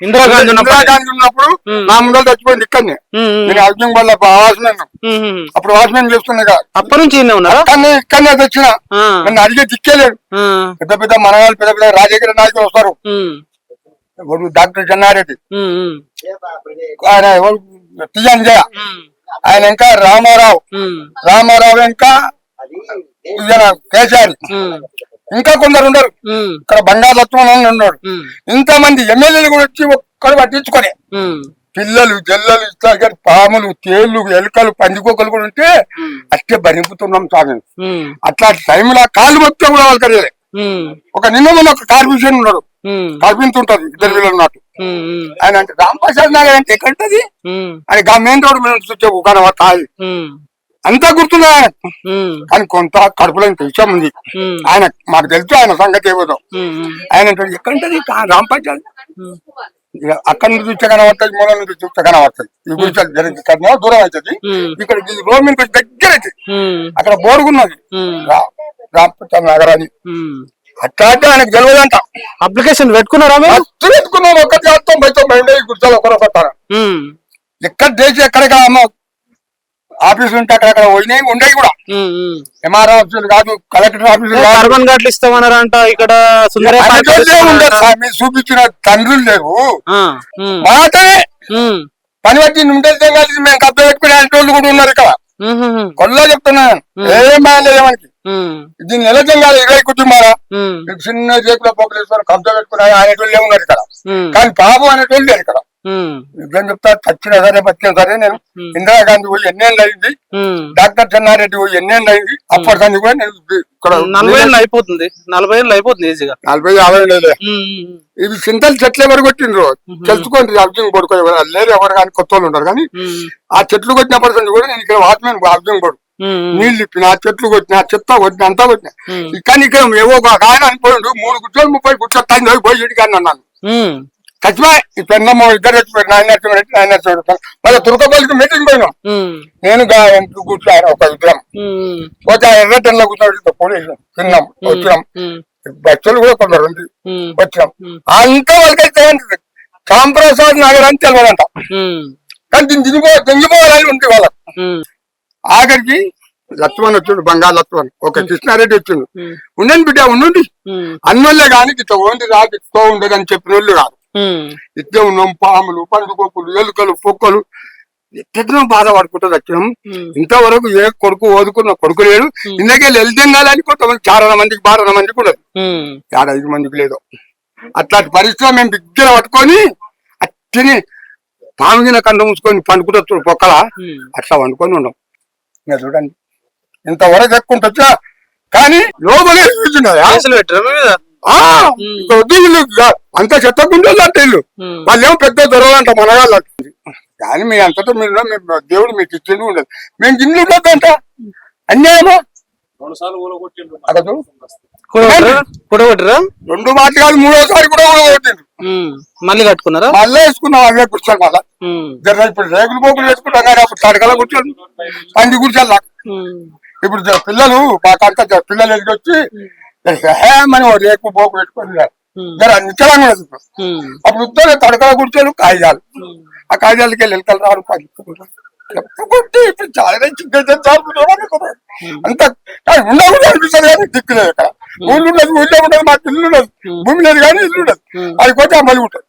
ఇందిరాగాంధీ ఉన్నప్పుడు. ఇందిరాగాంధీ ఉన్నప్పుడు ఉమ్. నా ముందర చచ్చిపోయింది ఇక్కడనే. ఉమ్, నేను హౌసింగ్ వల్ల వాచ్మెన్. అప్పుడు వాచ్మెన్ చేస్తున్నా అప్పటి నుంచి కానీ ఇక్కడనే తెచ్చిన. నన్ను అడిగే దిక్కేలేడు పెద్ద పెద్ద మనవాళ్ళు పెద్ద పెద్ద రాజకీయ నాయకులు వస్తారు. ఎవరు డాక్టర్ చెన్నారెడ్డి. ఆయన ఎవరు? టిఎన్ జయ. ఉమ్, ఆయన ఇంకా రామారావు. రామారావు ఇంకా కేసీఆర్. ఇంకా కొందరు ఉన్నారు. ఇక్కడ బంగాళత్వం అని ఉన్నాడు ఉమ్, ఇంతమంది ఎమ్మెల్యేలు కూడా వచ్చి ఒక్కడు పట్టించుకొని పిల్లలు జల్లలు ఇస్తారు పాములు తేళ్ళు ఎలుకలు పందికొక్కలు కూడా ఉంటే అట్టే భరింపుతున్నాం స్వామి. అట్లా టైంలో కాళ్ళు మొత్తం కూడా వాళ్ళు ఒక నిన్న మొన్న ఒక కార్మిషన్ ఉన్నాడు ఉంటది ఇద్దరు పిల్లలు ఉమ్, ఆయన అంటే రాంప్రసాద్ నగర్ అంటే ఎక్కడుంటది? గా మెయిన్ రోడ్ మీద చూసే కనబడతాయి ఉమ్, అంతా గుర్తుంది? ఆయన ఉమ్, కానీ కొంత కడుపులో విషయం ఉంది. ఆయన మాకు తెలుసు ఆయన సంగతి ఉమ్, ఆయన ఎక్కడుంటది రాంపంచాలి అక్కడి నుంచి చూస్తే కనబడుతుంది మూల నుంచి చూస్తే కనబడుతుంది ఈ గురించి దూరం అవుతుంది. ఇక్కడ రోడ్ మీద కొంచెం దగ్గర ఉమ్, అక్కడ బోరుగున్నది రాంపంచాలి నగర్ అని ఉమ్. అట్లా అంటే ఆయనకు తెలియదంట. అప్లికేషన్ పెట్టుకున్నారా మీరు? మస్తు పెట్టుకున్నాం ఒక్క చేస్తాం బయట బయట కూర్చోాలి ఒకరు ఒకరు ఉమ్, ఎక్కడ దేశం ఎక్కడికి అమ్మ ఆఫీసులు ఉంటే అక్కడక్కడ పోయినాయి ఉండేవి కూడా. ఎంఆర్ఓ ఆఫీసులు కాదు కలెక్టర్ ఆఫీసులు ఘాట్లు ఇస్తామన్నారంట ఇక్కడ స్వామి చూపించిన తండ్రులు లేవు. మాటనే పని బట్టి ఉండేది కలిసి మేము కప్ప పెట్టుకునే వాళ్ళు కూడా ఉన్నారు ఇక్కడ. కొల్లా చెప్తున్నాను ఏం బాగాలేదు మనకి దీన్ని నిలజం కాదు ఇరవై కుటుంబాల? చిన్న చేతిలో పోకలేశ్వరం కబ్జా పెట్టుకుని అనేటోళ్ళే ఉన్నారు ఇక్కడ. కానీ పాపం అనేటోళ్ళు లేరు ఇక్కడ. నిజం చెప్తా చచ్చినా సరే బతికినా సరే నేను ఇందిరాగాంధీ పోయి ఎన్నేళ్ళు అయింది. డాక్టర్ చెన్నారెడ్డి పోయి ఎన్నేళ్ళు అయింది అప్పటి సంది కూడా నేను ఇక్కడ నలభై ఏళ్ళు అయిపోతుంది నలభై ఏళ్ళు అయిపోతుంది ఈజీగా. నలభై యాభై ఉమ్, ఇవి చింతలు చెట్లు ఎవరు కొట్టిండ్రు? తెలుసుకోండి అర్జున్ కొడుకు లేరు ఎవరు కానీ కొత్త వాళ్ళు ఉంటారు కానీ ఆ చెట్లు కొట్టినప్పటి నుంచి కూడా నేను ఇక్కడ వాచ్మెన్ అర్జున్ కొడుకు. నీళ్ళు ఇప్పిన ఆ చెట్లు కొట్టిన ఆ చెత్త కొట్టిన అంతా కొట్టిన. కానీ ఇక్కడ ఏవో ఒక ఆయన అనిపోయిండు మూడు గుట్టలు ముప్పై గుట్టలు తగ్గి పోయి ఇటుకి అన్నాను చచ్చిపోయి ఈ పెన్నమ్మ ఇద్దరు చచ్చిపోయారు నాయన చచ్చిపోయారు నాయన చచ్చిపోయారు మళ్ళీ తురకపల్లికి మీటింగ్ పోయినాం. నేను గా వెనక్కి కూర్చోాను ఒక ఉమ్, పోతే ఆ ఎర్రటెన్లో కూర్చోబెట్టి పోలీసు తిన్నాం వచ్చినాం. బస్సులు కూడా కొందరు ఉంది వచ్చినాం. అంతా వాళ్ళకైతే సాంప్రసాద్ నగర్ అని తెలియదంట కానీ దీన్ని దిగిపో దిగిపోవాలని ఉంది వాళ్ళకి. ఆఖరికి లక్ష్మణ్ వచ్చిండు బంగారు లక్ష్మణ్. ఒక కృష్ణారెడ్డి వచ్చిండు. ఉండండి బిడ్డ ఉండండి. అన్నోళ్ళే కానీ ఇట్లా ఓండి రాదు ఇట్లా ఉండదు అని చెప్పిన వాళ్ళు కాదు ఇట్లే ఉన్నాం పాములు పండుకొక్కులు ఎలుకలు పొక్కలు ఎట్లా బాధపడుకుంటూ వచ్చినాం ఇంతవరకు ఏ కొడుకు ఓదుకున్న కొడుకు లేడు. ఇందుకే వెళ్తుండాలని కొంతమంది చారణ మందికి బారణ మందికి ఉండదు ఆడ ఐదు మందికి లేదు. అట్లాంటి పరిస్థితిలో మేము దగ్గర పట్టుకొని అట్టిని పాముగిన కండ మూసుకొని పండుకుంటూ పొక్కల. అట్లా వండుకొని ఉండం. ఇంకా చూడండి. ఇంతవరకు ఎక్కుంటొచ్చా కానీ లోపలే చూస్తున్నాయా అంత చెత్త గుండెలు అంటే ఇల్లు ఉమ్, వాళ్ళు ఏమో పెద్ద దొరలంట మనగాళ్ళు అంటుంది. కానీ మీ అంతటా మీరు మీ దేవుడు మీకు ఇచ్చింది ఉండదు. మేము గిన్నెలు ఉండొద్దంట అన్యాయమో? రెండు మాటలు మూడోసారి కూడా కొట్టిండ్రు ఉమ్, మళ్ళీ కట్టుకున్నారా? మళ్ళీ వేసుకున్నాం అవే కూర్చోాలి మళ్ళా. జర ఇప్పుడు రేగులు పోగులు వేసుకుంటాం కానీ అప్పుడు తడకలా కూర్చోండి. పంది కూర్చోాలి ఇప్పుడు పిల్లలు మాకంతా పిల్లలు ఎదిగి వచ్చి హేమని ఓ రేకు పోకు పెట్టుకొని ఉమ్, జర నిచ్చలంగా లేదు ఇప్పుడు. ఉమ్, అప్పుడు ఉత్తర తడకల కూర్చొని కాగితాలు ఆ కాగితాలకి వెళ్ళి వెళ్తారు రారు పది చెప్పుకుంటే ఇప్పుడు చాలా చిగ్గైతే అంత కానీ ఉండకూడదు అనిపిస్తుంది కానీ దిక్కు లేదు ఇక్కడ ఊళ్ళు ఉండదు ఊళ్ళో ఉండదు మాకు ఇల్లు ఉండదు భూమి లేదు కానీ ఇల్లు ఉండదు అది పోతే అమలు ఉంటుంది